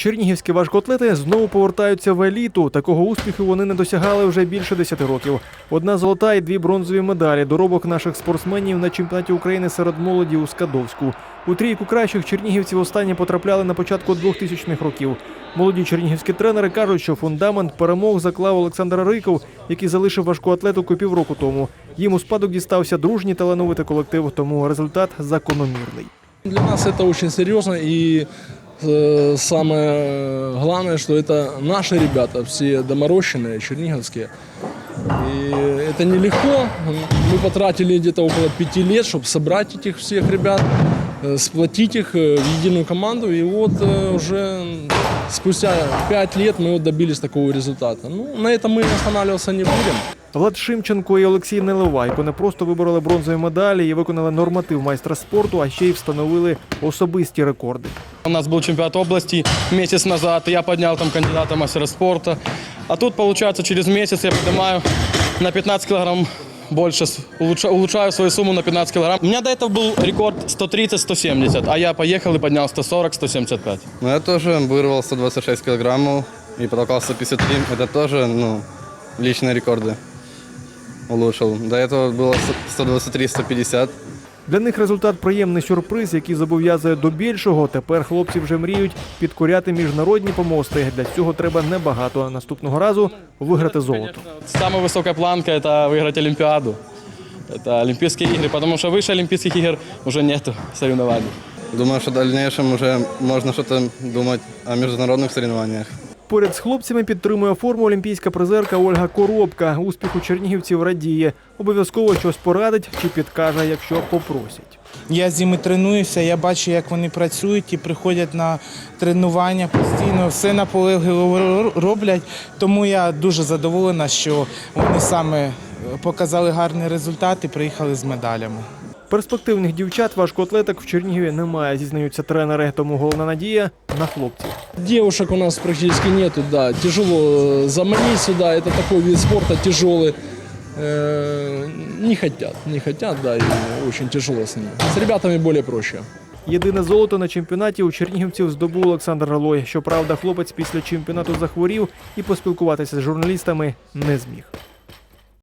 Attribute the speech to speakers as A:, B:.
A: Чернігівські важкоатлети знову повертаються в еліту. Такого успіху вони не досягали вже більше 10 років. Одна золота і дві бронзові медалі. Доробок наших спортсменів на чемпіонаті України серед молоді у Скадовську. У трійку кращих чернігівців останні потрапляли на початку 2000-х років. Молоді чернігівські тренери кажуть, що фундамент перемог заклав Олександр Риков, який залишив важку атлетику півроку тому. Їм у спадок дістався дружній талановитий колектив, тому результат закономірний.
B: Для нас это очень серьезно и самое главное, что это наши ребята, все доморощенные, черниговские. И это нелегко. Мы потратили где-то около пяти лет, чтобы собрать этих всех ребят, э, сплотить их э, в единую команду. И вот э, уже спустя пять лет мы вот добились такого результата. Ну, на этом мы останавливаться не будем.
A: Влад Шимченко і Олексій Неливайко не просто вибороли бронзові медалі і виконали норматив майстра спорту, а ще й встановили особисті рекорди.
C: У нас был чемпионат области месяц назад, и я поднял там кандидата в мастера спорта. А тут, получается, через месяц я поднимаю на 15 килограмм больше, с- улучша- улучшаю свою сумму на 15 килограмм. У меня до этого был рекорд 130-170, а я поехал и поднял 140-175.
D: Ну, я тоже вырвал 126 килограммов и потолкал 153. Это тоже, ну, личные рекорды улучшил. До этого было 123-150.
A: Для них результат приємний сюрприз, який зобов'язує до більшого. Тепер хлопці вже мріють підкоряти міжнародні помости. Для цього треба небагато. Наступного разу виграти золото.
C: Самая высокая планка – это выиграть Олимпиаду. Это Олимпийские игры, потому что выше Олимпийских игр уже нету соревнований.
D: Думаю, что в дальнейшем уже можно что-то думать о международных соревнованиях.
A: Поряд з хлопцями підтримує форму олімпійська призерка Ольга Коробка. Успіху чернігівців радіє. Обов'язково щось порадить чи підкаже, якщо попросять.
E: Я з ними тренуюся, я бачу, як вони працюють і приходять на тренування постійно, все наполегливо роблять. Тому я дуже задоволена, що вони саме показали гарний результат і приїхали з медалями.
A: Перспективних дівчат важкоатлеток в Чернігові немає, зізнаються тренери. Тому головна надія на хлопців.
B: Девушек у нас практически нету, да. Тяжело э, заманить сюда, это такой вид спорта тяжелый. Э, Не хотят, не хотят, да, и очень тяжело с ними. С ребятами более проще.
A: Єдине золото на чемпіонаті у чернігівців здобув Олександр Галой. Щоправда, хлопець після чемпіонату захворів і поспілкуватися з журналістами не зміг.